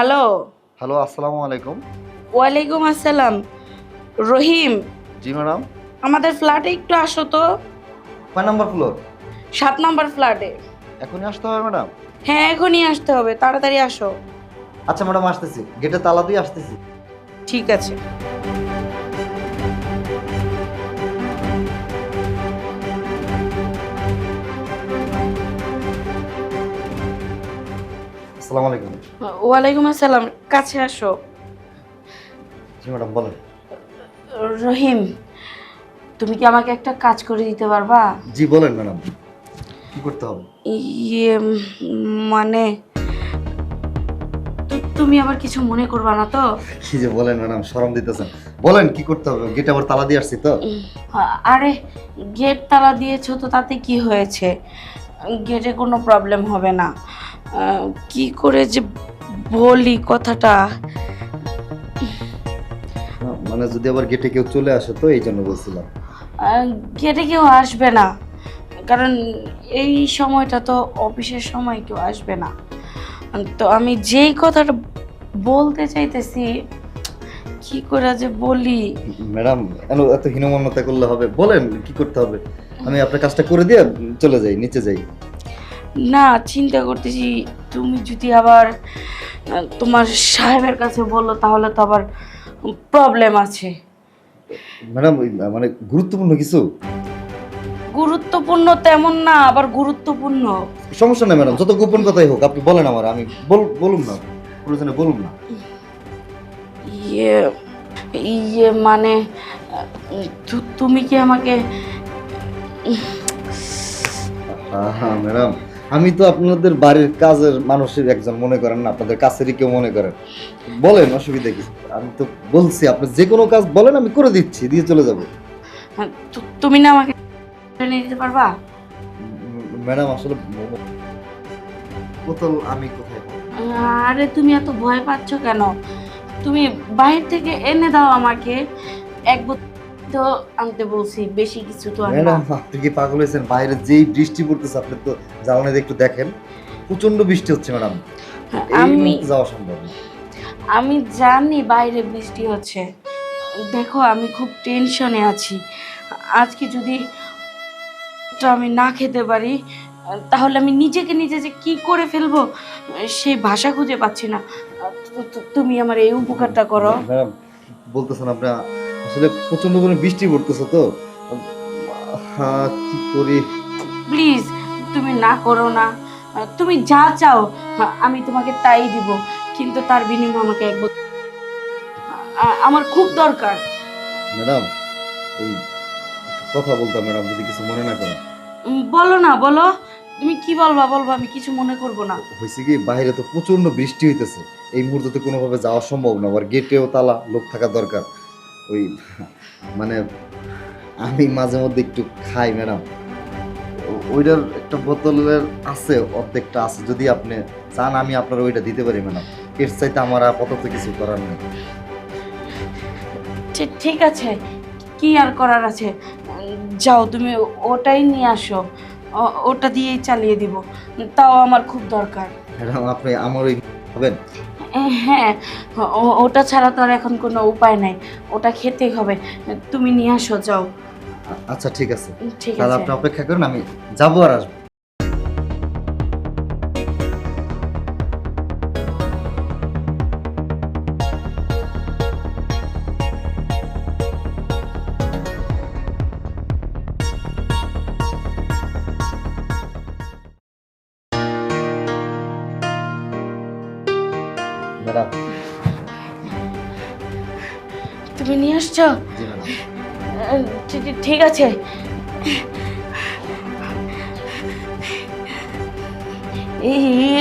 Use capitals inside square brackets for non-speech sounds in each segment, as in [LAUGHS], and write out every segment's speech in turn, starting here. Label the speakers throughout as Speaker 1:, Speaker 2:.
Speaker 1: Hello
Speaker 2: hello আসসালামু আলাইকুম।
Speaker 1: ওয়ালাইকুম আসসালাম। রহিম
Speaker 2: জি ম্যাডাম।
Speaker 1: আমাদের ফ্ল্যাটে একটু আসো তো।
Speaker 2: কয় নাম্বার ফ্লোর
Speaker 1: সাত নম্বর ফ্ল্যাটে
Speaker 2: এখনই আসতে হবে ম্যাডাম?
Speaker 1: হ্যাঁ এখনই আসতে হবে। তাড়াতাড়ি আসো।
Speaker 2: আচ্ছা ম্যাডাম আসতেছি। গেটে তালা দিয়ে আসতেছি।
Speaker 1: ঠিক আছে।
Speaker 2: আসসালামু আলাইকুম।
Speaker 1: ওয়ালাইকুম আসসালাম কাছে আসো।
Speaker 2: জি ম্যাডাম বলেন।
Speaker 1: রহিম তুমি কি আমাকে একটা কাজ করে দিতে পারবা?
Speaker 2: জি বলেন ম্যাডাম। কি করতে হবে?
Speaker 1: ইয়ে মানে তু- তুমি আবার কিছু মনে করবা না তো?
Speaker 2: কি যে বলেন ম্যাডাম শরম দিতেছেন। বলেন কি করতে হবে? গেট আবার তালা দিয়ে আসছি তো?
Speaker 1: আরে গেট তালা দিয়েছ তো তাতে কি হয়েছে? গেটে কোনো প্রবলেম হবে না। কি করে যে বলি কথাটা।
Speaker 2: মানে যদি আবার গেটে কেউ চলে আসে তো এই জন্য বলছিলাম।
Speaker 1: গেটে কেউ আসবে না। কারণ এই সময়টা তো অফিসের সময় কেউ আসবে না। তো আমি যেই কথাটা বলতে চাইতেছি কি করে যে বলি?
Speaker 2: ম্যাডাম এত হীনমন্যতা করলে হবে। বলেন কি করতে হবে? আমি আপনার কাজটা করে দিয়ে চলে যাই নিচে যাই।
Speaker 1: না চিন্তা করতেছি তুমি যদি আবার তোমার সাহেবের কাছে বলল তাহলে তো আবার প্রবলেম আছে।
Speaker 2: ম্যাডাম মানে গুরুত্বপূর্ণ কিছু?
Speaker 1: গুরুত্বপূর্ণ তেমন না আবার গুরুত্বপূর্ণ।
Speaker 2: সমস্যা নেই ম্যাডাম যত গোপন কথাই হোক আপনি বলেন আমার আমি বল- বলুন না প্রয়োজনে বলুন না।
Speaker 1: ইয়ে ইয়ে মানে তুমি কি আমাকে
Speaker 2: হ্যাঁ হ্যাঁ ম্যাডাম আমি তো আপনাদের বাড়ির কাজের মানুষের একজন মনে করেন না আপনাদের কাছেরই কেউ মনে করেন। বলেন অসুবিধা কি? আমি তো বলছি আপনি যে কোনো কাজ বলেন আমি করে দিচ্ছি দিয়ে চলে যাব।
Speaker 1: তু- তুমি না আমাকে নিয়ে দিতে পারবা?
Speaker 2: ম্যাডাম আসলে বোতল আমি কোথায়
Speaker 1: আরে তুমি এত ভয় পাচ্ছ কেন? তুমি বাইরে থেকে এনে দাও আমাকে এক বোতল তো আনতে বলছি বেশি কিছু তো আর না
Speaker 2: ম্যাডাম আপনি কি পাগল হয়েছেন? বাইরে যেই বৃষ্টি পড়তেছে আপনি তো জ্বালানি একটু দেখেন। প্রচণ্ড বৃষ্টি হচ্ছে ম্যাডাম। এই
Speaker 1: আমি
Speaker 2: মুহূর্তে যাওয়া সম্ভব না।
Speaker 1: আমি জানি বাইরে বৃষ্টি হচ্ছে। দেখো আমি খুব টেনশনে আছি। আজকে যদি আমি না খেতে পারি তাহলে আমি নিজেকে নিজে যে কি করে ফেলব সেই ভাষা খুঁজে পাচ্ছি না। তু- তু- তুমি আমার এই উপকারটা করো।
Speaker 2: ম্যাডাম বলতেছেন আপনি আসলে প্রচণ্ড করে বৃষ্টি পড়তেছে তো। হ্যাঁ কি করি?
Speaker 1: প্লিজ তুমি না করো না। তুমি যা চাও আমি তোমাকে তাই দিব। কিন্তু তার বিনিময়ে আমাকে এক আ- আমার খুব দরকার।
Speaker 2: ম্যাডাম এই কথা বলতাম ম্যাডাম যদি কিছু মনে না করেন।
Speaker 1: বলো না বলো। তুমি কি বলবা বলবা আমি কিছু মনে করব না।
Speaker 2: হয়েছে কি বাইরে তো প্রচণ্ড বৃষ্টি হইতেছে। এই মুহূর্তে তো কোনোভাবে যাওয়া সম্ভব না আবার গেটেও তালা লোক থাকা দরকার। ওই মানে আমি মাঝে মধ্যে একটু খাই ম্যাডাম। ওইটার একটা বোতলের আছে অর্ধেকটা আছে। যদি আপনি চান আমি আপনার ওইটা দিতে পারি ম্যাডাম। এর চাইতে আমার আপাতত কিছু করার নেই।
Speaker 1: ঠিক আছে। কি আর করার আছে? যাও তুমি ওটাই নিয়ে আসো। ওটা দিয়েই চালিয়ে দিব। তাও আমার খুব দরকার।
Speaker 2: ম্যাডাম আপনি আমার ওই হবেন?
Speaker 1: হ্যাঁ ও- ওটা ছাড়া তো আর এখন কোনো উপায় নাই। ওটা খেতেই হবে। তুমি নিয়ে আসো যাও।
Speaker 2: আচ্ছা ঠিক আছে।
Speaker 1: ঠিক
Speaker 2: তাহলে
Speaker 1: আছে।
Speaker 2: আপনি অপেক্ষা করুন আমি যাব আর আসব।
Speaker 1: ঠি- ঠি- ঠিক আছে।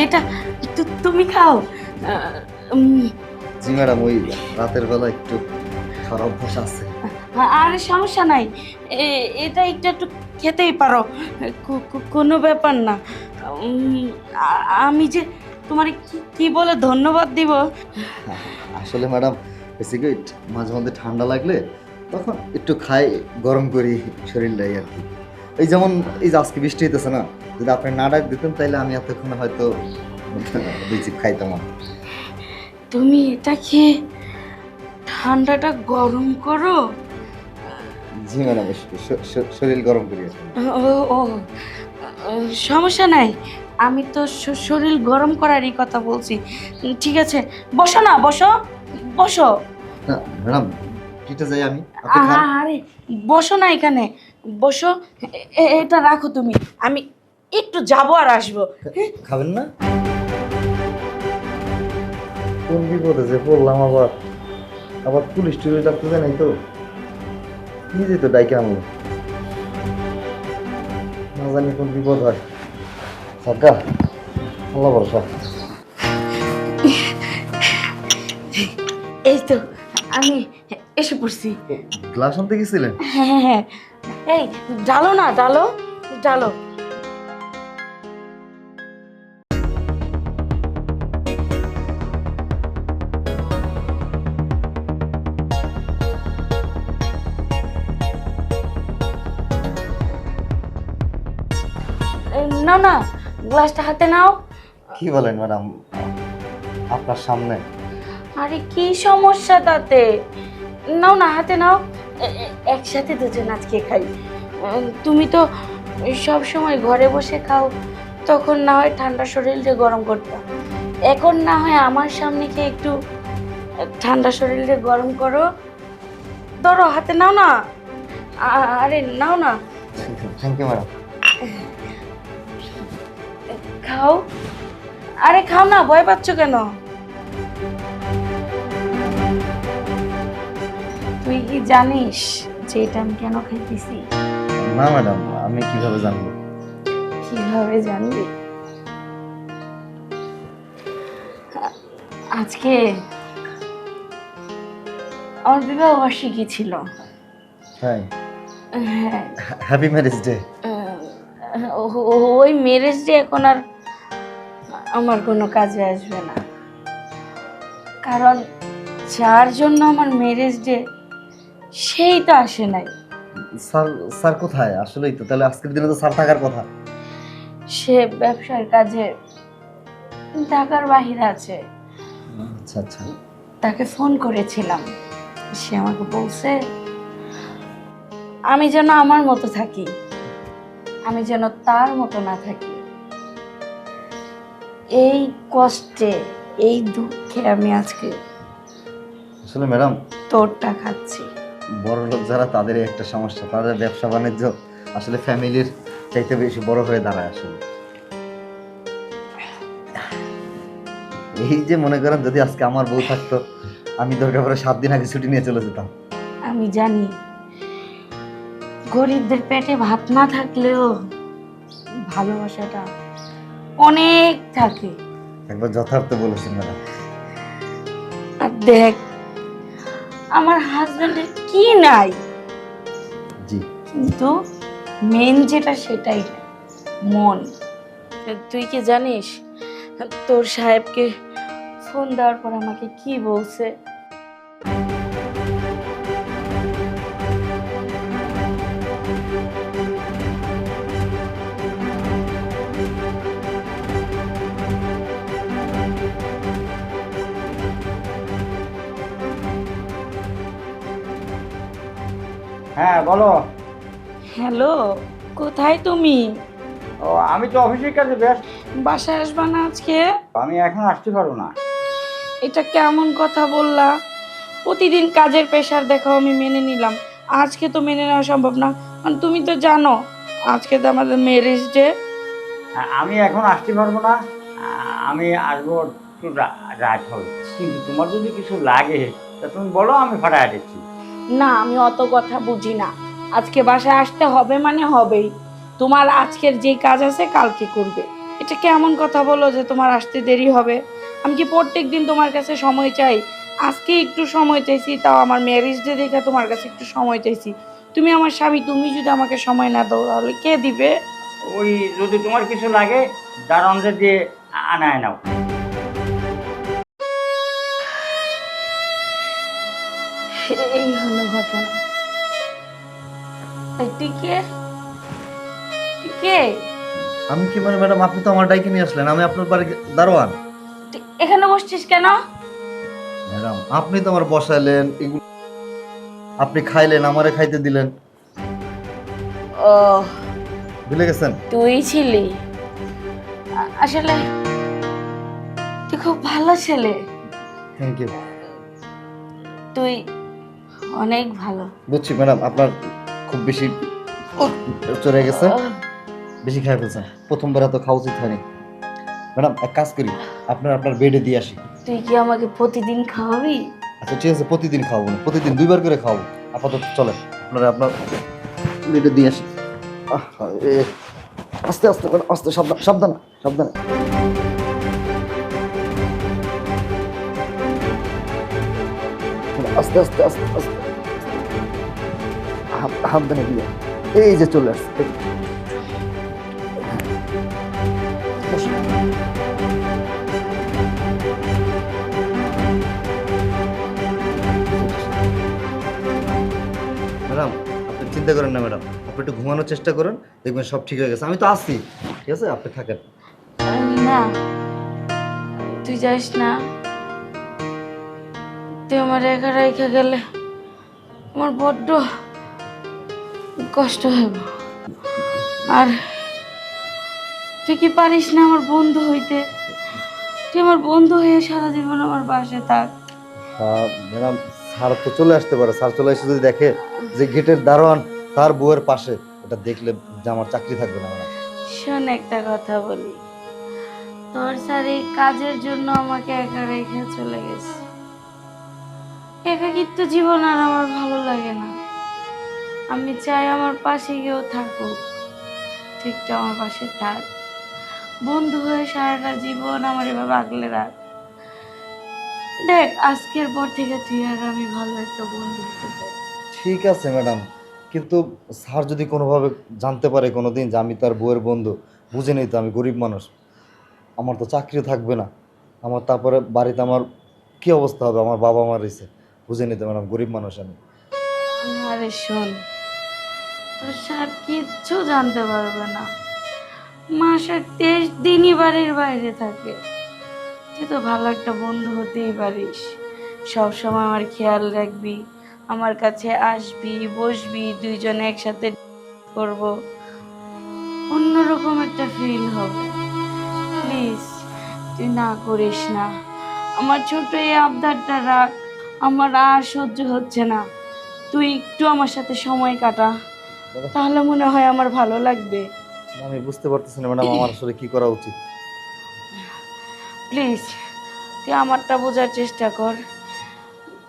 Speaker 1: এটা তুমি খাও।
Speaker 2: জি ম্যাডাম ওই রাতের বেলা একটু খারাপ অভ্যাস আছে।
Speaker 1: আরে সমস্যা নাই। এটা একটু একটু খেতেই পারো। কোনো ব্যাপার না। আমি যে তোমার কি বলে ধন্যবাদ দিব?
Speaker 2: আসলে ম্যাডাম কি মাঝে মধ্যে ঠান্ডা লাগলে তখন একটু খাই গরম করি শরীরটাই আর কি। এই যেমন এই যে আজকে বৃষ্টি হইতেছে না যদি আপনি না ডাক দিতেন তাহলে আমি এতক্ষণ হয়তো দুই চিপ খাইতাম কি।
Speaker 1: তুমি এটা খেয়ে ঠান্ডাটা গরম করো?
Speaker 2: জি ম্যাডাম শরীর গরম করি
Speaker 1: ও সমস্যা নাই। আমি তো শরীর গরম করারই কথা বলছি। ঠিক আছে বসো না বসো। বসো।
Speaker 2: ম্যাডাম কিটা যাই আমি?
Speaker 1: আরে বসো না এখানে। বসো এটা রাখো তুমি। আমি একটু যাব আর আসব?
Speaker 2: খাবেন না? কোন বিপদে যে পড়লাম আবার? আবার পুলিশ টুলিশ ডাকতে নাই তো? নিজে তো ডাইকে আনলো। না জানি কোন বিপদ হয়। সরকার আল্লাহ ভরসা।
Speaker 1: এই তো আমি এসে পড়ছি।
Speaker 2: গ্লাস আনতে গেছিলেন?
Speaker 1: হ্যাঁ হ্যাঁ হ্যাঁ। এই ডালো না ডালো ডালো। নাও না গ্লাসটা হাতে নাও।
Speaker 2: কি বলেন ম্যাডাম? আপনার সামনে
Speaker 1: আরে কি সমস্যা তাতে? নাও না হাতে নাও। একসাথে দুজন আজকে খাই। তুমি তো সব সময় ঘরে বসে খাও তখন না হয় ঠান্ডা শরীরটা গরম করতাম এখন না হয় আমার সামনে খেয়ে একটু ঠান্ডা শরীরটা গরম করো? ধরো হাতে নাও না। আরে নাও না।
Speaker 2: থ্যাংক ইউ ম্যাডাম
Speaker 1: খাও। আরে খাও না ভয় পাচ্ছ কেন? তুই কি জানিস যে এটা আমি কেন খাইতেছি?
Speaker 2: না ম্যাডাম আমি কীভাবে জানব?
Speaker 1: কীভাবে জানবি? আজকে আমার বিবাহ বার্ষিকী ছিল।
Speaker 2: হ্যাঁ।
Speaker 1: হ্যাঁ।
Speaker 2: হ্যাপি ম্যারেজ ডে
Speaker 1: ওই ম্যারেজ ডে এখন আর আমার কোনো কাজে আসবে না। কারণ যার জন্য আমার ম্যারেজ ডে সেই তো আসে নাই।
Speaker 2: স্যার স্যার কোথায়? আসলেই তো তাহলে আজকের দিনে তো স্যার থাকার কথা।
Speaker 1: সে ব্যবসার কাজে ঢাকার বাহিরে আছে।
Speaker 2: আচ্ছা আচ্ছা।
Speaker 1: তাকে ফোন করেছিলাম। সে আমাকে বলছে আমি যেন আমার মতো থাকি। আমি যেন তার মতো না থাকি। এই কষ্টে এই দুঃখে আমি আজকে
Speaker 2: আসলে ম্যাডাম
Speaker 1: তোরটা খাচ্ছি।
Speaker 2: বড় লোক যারা তাদের একটা সমস্যা। তাদের ব্যবসা বাণিজ্য আসলে ফ্যামিলির চাইতে বেশি বড় হয়ে দাঁড়ায় আসলে। এই যে মনে করেন যদি আজকে আমার বউ থাকতো আমি দরকার পড়ে সাত দিন আগে ছুটি নিয়ে চলে যেতাম।
Speaker 1: আমি জানি গরিবদের পেটে ভাত না থাকলেও ভালোবাসাটা অনেক থাকে।
Speaker 2: একবার যথার্থ বলেছেন ম্যাডাম।
Speaker 1: আর দেখ আমার হাজবেন্ডের কি নাই?
Speaker 2: জি।
Speaker 1: কিন্তু মেন যেটা সেটাই মন। তুই কি জানিস? তোর সাহেবকে ফোন দেওয়ার পর আমাকে কি বলছে?
Speaker 3: বলো।
Speaker 1: হ্যালো কোথায় তুমি?
Speaker 3: ও আমি তো অফিসের কাছে ব্যস্ত।
Speaker 1: বাসায় আসবা না আজকে?
Speaker 3: আমি এখন আসতে পারব না।
Speaker 1: এটা কেমন কথা বললা? প্রতিদিন কাজের প্রেশার দেখাও আমি মেনে নিলাম। আজকে তো মেনে নেওয়া সম্ভব না। কারণ তুমি তো জানো আজকে তো আমাদের ম্যারেজ ডে
Speaker 3: আমি এখন আসতে পারব না। আমি আসব একটু রাত হবে। কিন্তু তোমার যদি কিছু লাগে তা তুমি বলো আমি ভাড়া দিচ্ছি।
Speaker 1: না, আমি অত কথা বুঝি না। আজকে বাসায় আসতে হবে মানে হবেই। তোমার আজকের যে কাজ আছে কালকে করবে। এটা কেমন কথা বলো যে তোমার আসতে দেরি হবে? আমি কি প্রত্যেক দিন তোমার কাছে সময় চাই? আজকে একটু সময় চাইছি, তাও আমার ম্যারেজ ডে দেখে তোমার কাছে একটু সময় চাইছি। তুমি আমার স্বামী, তুমি যদি আমাকে সময় না দাও, তাহলে কে দিবে?
Speaker 3: ওই যদি তোমার কিছু লাগে দারণদের দিয়ে আনায় নাও।
Speaker 1: এই তুই কে?
Speaker 2: আমি কি মানে ম্যাডাম আপনি তো আমার ডাইকে নিয়ে আসলেন আমি আপনার বাড়ি দারোয়ান।
Speaker 1: তুই এখানে বসছিস কেন?
Speaker 2: ম্যাডাম আপনি তো আমার বসাইলেন এগুলো আপনি খাইলেন আমারে খাইতে দিলেন।
Speaker 1: ও
Speaker 2: ভুলে গেছেন?
Speaker 1: তুই ছিলি। আ- আসলে তুই খুব ভালো ছেলে।
Speaker 2: থ্যাংক ইউ
Speaker 1: তুই অনেক ভালো।
Speaker 2: বুঝছি ম্যাডাম আপনার খুব বেশি চলে গেছে। বেশি খাই ফেলছেন প্রথমবার এত খাওয়া উচিত হয়নি। ম্যাডাম এক কাজ করি আপনার আপনার বেডে দিয়ে আসি।
Speaker 1: তুই কি আমাকে প্রতিদিন খাওয়াবি?
Speaker 2: আচ্ছা ঠিক আছে প্রতিদিন খাওয়াবো না। প্রতিদিন দুইবার করে খাওয়াবো। আপাতত চলে আপনারা আপনার বেডে দিয়ে আসি আস্তে আস্তে আস্তে সাবধান সাবধান সাবধান। আস্তে আস্তে আস্তে আস্তে। সাবধানে দিয়ে। এই যে চলে আসছে। ম্যাডাম আপনি চিন্তা করেন না ম্যাডাম। আপনি একটু ঘুমানোর চেষ্টা করেন দেখবেন সব ঠিক হয়ে গেছে। আমি তো আছি ঠিক আছে? আপনি থাকেন।
Speaker 1: না তুই যাস না। তুই আমার একা রেখে গেলে আমার বড্ড কষ্ট হবে আর তুই কি পারিস না আমার বন্ধু হইতে? তুই আমার বন্ধু হয়ে সারা জীবন আমার পাশে থাক।
Speaker 2: ম্যাডাম স্যার তো চলে আসতে পারে। স্যার চলে এসে যদি দেখে যে গেটের দারোয়ান তার বউয়ের পাশে এটা দেখলে যে আমার চাকরি থাকবে না
Speaker 1: শোন একটা কথা বলি। তোর স্যার এই কাজের জন্য আমাকে একা রেখে চলে গেছে। একাকিত্ব জীবন আর আমার ভালো লাগে না। আমি চাই আমার পাশে কেউ থাকুক। ঠিকটা আমার পাশে থাক। বন্ধু হয়ে সারাটা জীবন আমার এভাবে আগলে রাখ। দেখ আজকের পর থেকে তুই আর আমি ভালো একটা বন্ধু হতে চাই।
Speaker 2: ঠিক আছে ম্যাডাম। কিন্তু স্যার যদি কোনোভাবে জানতে পারে কোনো দিন যে আমি তার বউয়ের বন্ধু বুঝে নেই তো আমি গরিব মানুষ। আমার তো চাকরিও থাকবে না। আমার তারপরে বাড়িতে আমার কি অবস্থা হবে? আমার বাবা মার রয়েছে। বুঝে নিতে ম্যাডাম গরিব মানুষ আমি।
Speaker 1: আরে শোন তোর স্যার কিচ্ছু জানতে পারবে না। মাসে তেইশ দিনই বাড়ির বাইরে থাকে। তুই তো ভালো একটা বন্ধু হতেই পারিস। সব সময় আমার খেয়াল রাখবি, আমার কাছে আসবি, বসবি, দুইজনে একসাথে করব। অন্যরকম একটা ফিল হবে। প্লিজ তুই না করিস না। আমার ছোট এই আবদারটা রাখ। আমার আর সহ্য হচ্ছে না। তুই একটু আমার সাথে সময় কাটা। তাহলে মনে হয় আমার ভালো লাগবে।
Speaker 2: আমি বুঝতে পারতেছি না ম্যাডাম আমার [LAUGHS] আসলে কি করা উচিত?
Speaker 1: প্লিজ তুই আমারটা বোঝার চেষ্টা কর।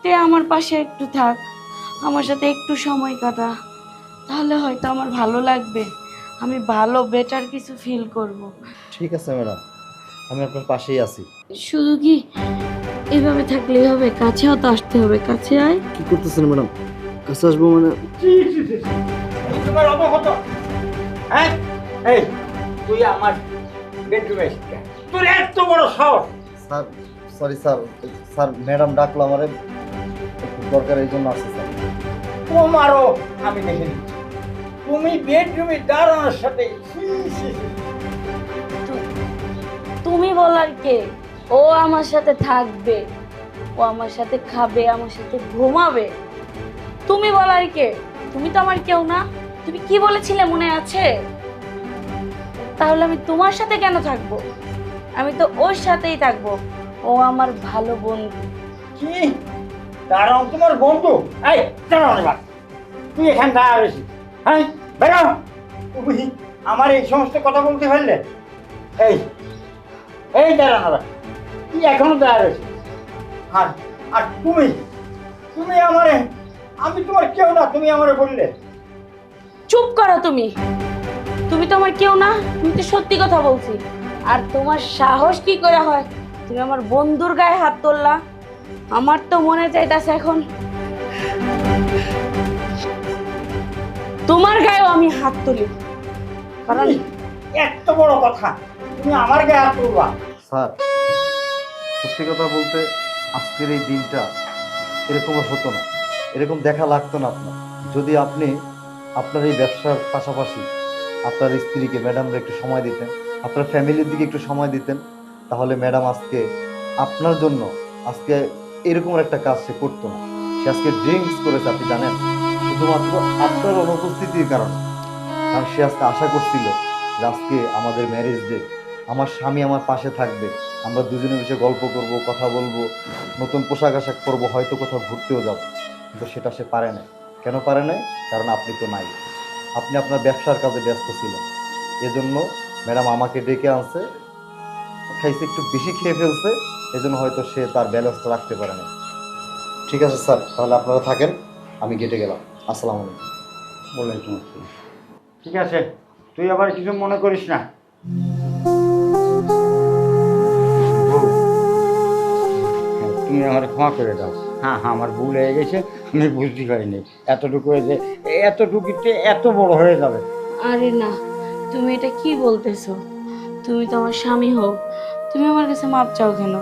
Speaker 1: তুই আমার পাশে একটু থাক আমার সাথে একটু সময় কাটা। তাহলে হয়তো আমার ভালো লাগবে আমি ভালো বেটার কিছু ফিল করব।
Speaker 2: ঠিক আছে ম্যাডাম আমি আপনার পাশেই আছি।
Speaker 1: শুধু কি এভাবে থাকলেই হবে? কাছেও তো আসতে হবে কাছে আয়।
Speaker 2: কি করতেছেন ম্যাডাম? কাছে আসব মানে?
Speaker 3: তোমার অবগত? হ্যাঁ? এই তুই আমার বেডরুমে এসে তোর এত বড় সাহস!
Speaker 2: Sir sorry sir sir madam ডাকলো আমার। দরকার এই জন্য আসছে স্যার।
Speaker 3: তোমারও আমি দেখে নিচ্ছি। তুমি বেডরুমে দাঁড়ানোর সাথে
Speaker 1: তুমি বলার কে? ও আমার সাথে থাকবে। ও আমার সাথে খাবে আমার সাথে ঘুমাবে। তুমি বলার কে? তুমি তো আমার কেউ না। তুমি কি বলেছিলে মনে আছে? তাহলে আমি তোমার সাথে কেন থাকব? আমি তো ওর সাথেই থাকব। ও আমার ভালো বন্ধু।
Speaker 3: কি? দাঁড়াও, তোমার বন্ধু? এই, দাঁড়াও এবার। তুই এখানে দাঁড়া রয়েছিস হ্যাঁ বেরো। আমার এই সমস্ত কথা বলতে পারলে? এই এই দাঁড়ানো এবার তুই এখনও দাঁড়া রয়েছিস আর আর তুমি তুমি আমারে, আমি তোমার কেউ না, তুমি আমারে বললে।
Speaker 1: চুপ করো তুমি। তুমি তো আমার কেউ না তুমি তো সত্যি কথা বলছি। আর তোমার সাহস কি করে হয়? তুমি আমার বন্ধুর গায়ে হাত তুললা। আমার তো মনে চাইতাছে এখন তোমার গায়েও আমি হাত তুলি। কারণ
Speaker 3: এত বড় কথা তুমি আমার গায়ে হাত তুলবা।
Speaker 2: স্যার সত্যি কথা বলতে আজকের এই দিনটা এরকম হতো না। এরকম দেখা লাগতো না আপনার। যদি আপনি আপনার এই ব্যবসার পাশাপাশি আপনার স্ত্রীকে ম্যাডামরা একটু সময় দিতেন, আপনার ফ্যামিলির দিকে একটু সময় দিতেন, তাহলে ম্যাডাম আজকে আপনার জন্য আজকে এরকম একটা কাজ সে করতো না। সে আজকে ড্রিঙ্কস করেছে, আপনি জানেন? শুধুমাত্র আপনার অনুপস্থিতির কারণে। কারণ সে আজকে আশা করছিল যে আজকে আমাদের ম্যারেজ ডে আমার স্বামী আমার পাশে থাকবে, আমরা দুজনে বসে গল্প করব, কথা বলব, নতুন পোশাক আশাক করব হয়তো কোথাও ঘুরতেও যাব। কিন্তু সেটা সে পারে না কেন পারে নাই? কারণ আপনি তো নাই। আপনি আপনার ব্যবসার কাজে ব্যস্ত ছিলেন। এজন্য ম্যাডাম আমাকে ডেকে আনছে খাইছে একটু বেশি খেয়ে ফেলছে। এজন্য হয়তো সে তার ব্যালেন্সটা রাখতে পারে না ঠিক আছে স্যার তাহলে আপনারা থাকেন আমি গেটে গেলাম। আসসালামু আলাইকুম।
Speaker 3: বলে ঠিক আছে তুই আবার কিছু মনে করিস না। হ্যাঁ, তুমি আমার ক্ষমা করে দাও। হ্যাঁ হ্যাঁ আমার ভুল হয়ে গেছে, আমি বুঝতে পারিনি। এতটুকু যে এতটুকুতে এত বড় হয়ে যাবে।
Speaker 1: আরে না, তুমি এটা কি বলতেছো? তুমি তো আমার স্বামী হও, তুমি আমার কাছে মাপ চাও কেন?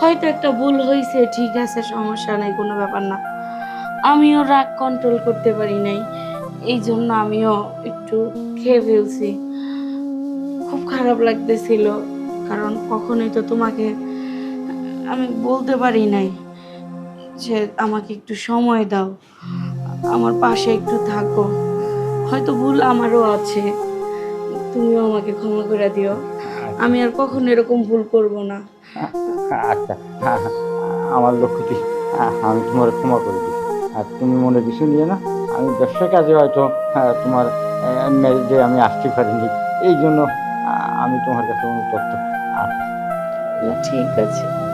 Speaker 1: হয়তো একটা ভুল হয়েছে ঠিক আছে, সমস্যা নাই, কোনো ব্যাপার না। আমিও রাগ কন্ট্রোল করতে পারি নাই, এই জন্য আমিও একটু খেয়ে ফেলছি। খুব খারাপ লাগতেছিল, কারণ কখনোই তো তোমাকে আমি বলতে পারি নাই। যে আমাকে একটু সময় দাও। আমার পাশে একটু থাকো। হয়তো ভুল আমারও আছে। তুমিও আমাকে ক্ষমা করে দিও। আমি আর কখনো এরকম ভুল করব না।
Speaker 3: আচ্ছা হ্যাঁ, হ্যাঁ, আমার লক্ষ্যটি হ্যাঁ, আমি তোমার ক্ষমা করে দিই। আর তুমি মনে কিছু নিয়ে না। আমি ব্যবসার কাজে হয়তো হ্যাঁ, তোমার ম্যারেজে আমি আসতে পারিনি। এই জন্য আমি তোমার কাছে অনুতপ্ত
Speaker 1: ঠিক আছে।